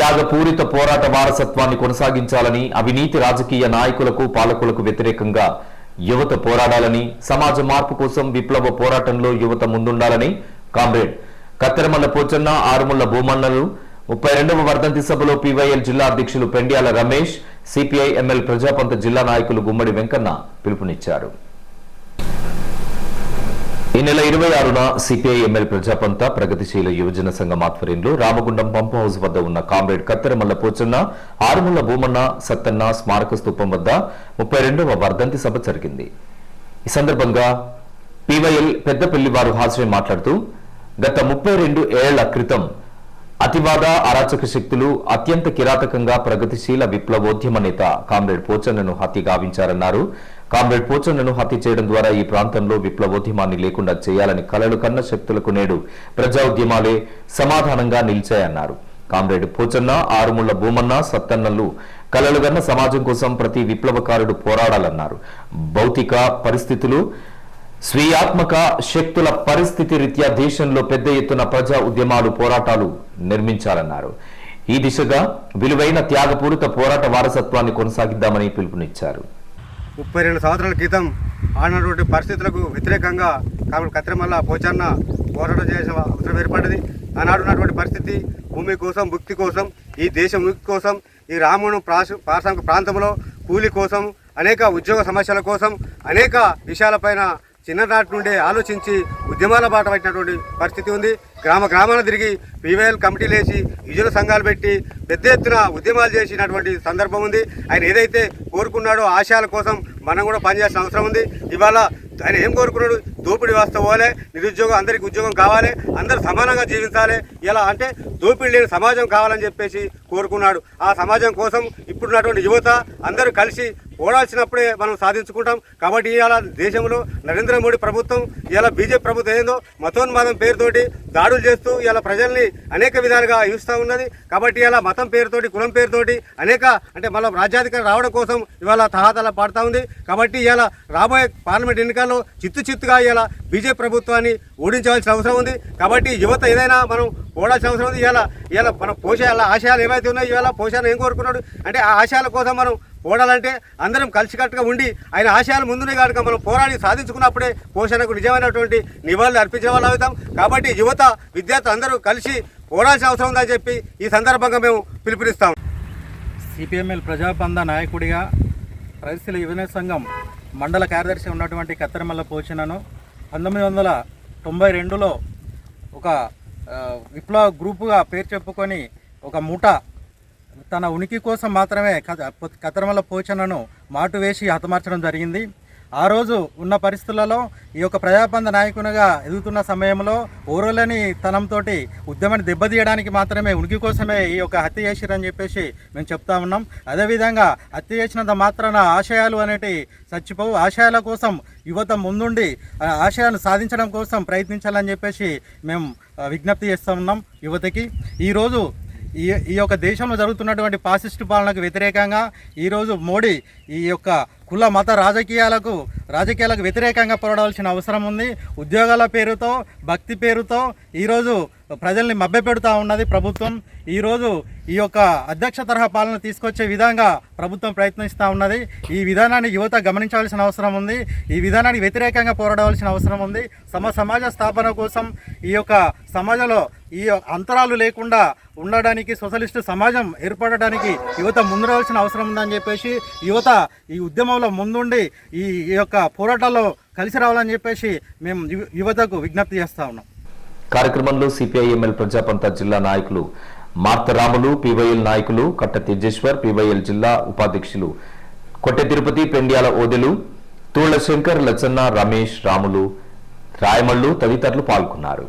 త్యాగపూరిత పోరాట వారసత్వాన్ని కొనసాగించాలని అవినీతి రాజకీయ నాయకులకు పాలకులకు వ్యతిరేకంగా యువత పోరాడాలని సమాజ మార్పు కోసం విప్లవ పోరాటంలో యువత ముందుండాలని కామ్రేడ్. కత్తెరమల్ల పోచన్న ఆరుముళ్ళ భూమన్నలు ముప్పై రెండవ వర్ధంతి సభలో పీవైఎల్ జిల్లా అధ్యక్షులు పెండ్యాల రమేష్ సిపిఐ ఎంఎల్ ప్రజాపంత జిల్లా నాయకులు గుమ్మడి వెంకన్న పిలుపునిచ్చారు. ఈ నెల ఇరవై ఆరున సిపిఐ ఎంఎల్ ప్రజాపంత ప్రగతిశీల యువజన సంఘం ఆధ్వర్యంలో రామగుండం పంప్ హౌస్ వద్ద ఉన్న కామ్రేడ్ కత్తెరమల్ల పోచన్న ఆరుమల్ల భూమన్న సత్తన్న స్మారక స్తూపం వద్ద ముప్పై రెండవ వర్ధంతి సభ జరిగింది. ఈ సందర్భంగా పీవైఎల్ పెద్దపల్లి వారు హాజరై మాట్లాడుతూ గత ముప్పై రెండు ఏళ్ళ క్రితం అతివాద అరాచక శక్తులు అత్యంత కిరాతకంగా ప్రగతిశీల విప్లవోద్యమ నేత కామ్రేడ్ పోచన్నను హత్య గావించారన్నారు. కామ్రేడ్ పోచన్నను హత్య చేయడం ద్వారా ఈ ప్రాంతంలో విప్లవోద్యమాన్ని లేకుండా చేయాలని కలలు కన్న శక్తులకు నేడు ప్రజా ఉద్యమాలే సమాధానంగా నిలిచాయన్నారు. కామ్రేడ్ పోచన్న ఆరుముళ్ళ భూమన్న సత్తన్నలు కలలుగన్న సమాజం కోసం ప్రతి విప్లవకారుడు పోరాడాలన్నారు. భౌతిక పరిస్థితులు స్వీయాత్మక శక్తుల పరిస్థితి రీత్యా దేశంలో పెద్ద ఎత్తున ప్రజా ఉద్యమాలు పోరాటాలు నిర్మించాలన్నారు. ఈ దిశగా విలువైన త్యాగపూరిత పోరాట వారసత్వాన్ని కొనసాగిద్దామని పిలుపునిచ్చారు. ముప్పై రెండు సంవత్సరాల క్రితం ఆడినటువంటి పరిస్థితులకు వ్యతిరేకంగా కాబట్టి కత్తిరమల్ల పోచన్న పోరాటం చేయాల్సిన అవసరం ఏర్పడింది. ఆనాడు ఉన్నటువంటి పరిస్థితి భూమి కోసం భుక్తి కోసం ఈ దేశం ముక్తి కోసం ఈ రాముడు ప్రాశ పారిశ్రామిక ప్రాంతంలో కూలి కోసం అనేక ఉద్యోగ సమస్యల కోసం అనేక విషయాలపైన చిన్ననాటి నుండి ఆలోచించి ఉద్యమాల బాట పట్టినటువంటి పరిస్థితి ఉంది. గ్రామ గ్రామాలను తిరిగి పీవైఎల్ కమిటీలు వేసి యుజుల సంఘాలు పెట్టి పెద్ద ఎత్తున ఉద్యమాలు చేసినటువంటి సందర్భం ఉంది. ఆయన ఏదైతే కోరుకున్నాడో ఆశయాల కోసం మనం కూడా పనిచేయాల్సిన అవసరం ఉంది. ఇవాళ ఆయన ఏం కోరుకున్నాడు? దోపిడీ వ్యవస్థ పోవాలి నిరుద్యోగం అందరికి ఉద్యోగం కావాలి అందరూ సమానంగా జీవించాలి. ఇలా అంటే దోపిడీ లేని సమాజం కావాలని చెప్పేసి కోరుకున్నాడు. ఆ సమాజం కోసం ఇప్పుడున్నటువంటి యువత అందరూ కలిసి ఓడాల్సినప్పుడే మనం సాధించుకుంటాం. కాబట్టి ఇవాళ దేశంలో నరేంద్ర మోడీ ప్రభుత్వం ఇలా బీజేపీ ప్రభుత్వం ఏందో మతోన్మాదం పేరుతోటి దాడులు చేస్తూ ఇలా ప్రజల్ని అనేక విధాలుగా హింస్తూ ఉన్నది. కాబట్టి ఇలా మతం పేరుతోటి కులం పేరుతోటి అనేక అంటే మళ్ళీ రాజ్యాధికారం రావడం కోసం ఇవాళ తహాతలా పాడుతూ ఉంది. కాబట్టి ఇలా రాబోయే పార్లమెంట్ ఎన్నికల్లో చిత్తు చిత్తుగా ఇలా బీజేపీ ప్రభుత్వాన్ని ఓడించవలసిన అవసరం ఉంది. కాబట్టి యువత ఏదైనా మనం ఓడాల్సిన అవసరం ఉంది. ఇవాళ ఇవాళ మన పోషాల ఆశయాలు ఏమైతే ఉన్నాయో ఇవాళ పోషాలు ఏం కోరుకున్నాడు? అంటే ఆ ఆశయాల కోసం మనం పోడాలంటే అందరం కలిసికట్టుగా ఉండి ఆయన ఆశయాలు ముందునే కనుక మనం పోరాడి సాధించుకున్నప్పుడే పోషణకు నిజమైనటువంటి నివాళులు అర్పించే వాళ్ళు అవుతాం. కాబట్టి యువత విద్యార్థులు అందరూ కలిసి పోరాల్సిన అవసరం ఉందని చెప్పి ఈ సందర్భంగా మేము పిలుపునిస్తాం. సిపిఎంఎల్ ప్రజాబంధ నాయకుడిగా రైతుల యువజన సంఘం మండల కార్యదర్శి ఉన్నటువంటి కత్తెరమల్ల పోషణను పంతొమ్మిది వందల తొంభై రెండులో ఒక విప్లవ గ్రూపుగా పేరు చెప్పుకొని ఒక ముఠ తన ఉనికి కోసం మాత్రమే కత- కతరమల పోచనను మాటు వేసి హతమార్చడం జరిగింది. ఆ రోజు ఉన్న పరిస్థితులలో ఈ యొక్క ప్రజాబంధ నాయకునిగా ఎదుగుతున్న సమయంలో ఓరోలని తనంతో ఉద్యమాన్ని దెబ్బతీయడానికి మాత్రమే ఉనికి కోసమే ఈ యొక్క హత్య చేసిరని చెప్పేసి మేము చెప్తా ఉన్నాం. అదేవిధంగా హత్య చేసినంత మాత్రాన ఆశయాలు అనేటి చచ్చిపోవు. ఆశయాల కోసం యువత ముందుండి ఆ ఆశయాలను సాధించడం కోసం ప్రయత్నించాలని చెప్పేసి మేము విజ్ఞప్తి చేస్తూ ఉన్నాం యువతకి. ఈరోజు ఈ ఈ యొక్క దేశంలో జరుగుతున్నటువంటి పాసిస్టు పాలనకు వ్యతిరేకంగా ఈరోజు మోడీ ఈ యొక్క కుల మత రాజకీయాలకు రాజకీయాలకు వ్యతిరేకంగా పోరాడాల్సిన అవసరం ఉంది. ఉద్యోగాల పేరుతో భక్తి పేరుతో ఈరోజు ప్రజల్ని మభ్యపెడుతూ ఉన్నది ప్రభుత్వం. ఈరోజు ఈ యొక్క అధ్యక్ష తరహా పాలన తీసుకొచ్చే విధంగా ప్రభుత్వం ప్రయత్నిస్తూ ఉన్నది. ఈ విధానాన్ని యువత గమనించాల్సిన అవసరం ఉంది. ఈ విధానానికి వ్యతిరేకంగా పోరాడవలసిన అవసరం ఉంది. సమ సమాజ స్థాపన కోసం ఈ యొక్క సమాజంలో ఈ అంతరాలు లేకుండా ఉండడానికి సోషలిస్టు సమాజం ఏర్పడడానికి యువత ముందురావాల్సిన అవసరం ఉందని చెప్పేసి యువత ఈ ఉద్యమంలో ముందుండి ఈ యొక్క పోరాటాల్లో కలిసి రావాలని చెప్పేసి మేము యువతకు విజ్ఞప్తి చేస్తా ఉన్నాం. కార్యక్రమంలో సిపిఐఎంఎల్ ప్రజాపంత జిల్లా నాయకులు మార్తరాములు పివైఎల్ నాయకులు కట్ట తేజేశ్వర్ పివైఎల్ జిల్లా ఉపాధ్యక్షులు కొట్టె తిరుపతి పెండ్యాల ఓదెలు తూళ్ళ శంకర్ లచ్చన్న రమేష్ రాములు రాయమళ్ళు తదితరులు పాల్గొన్నారు.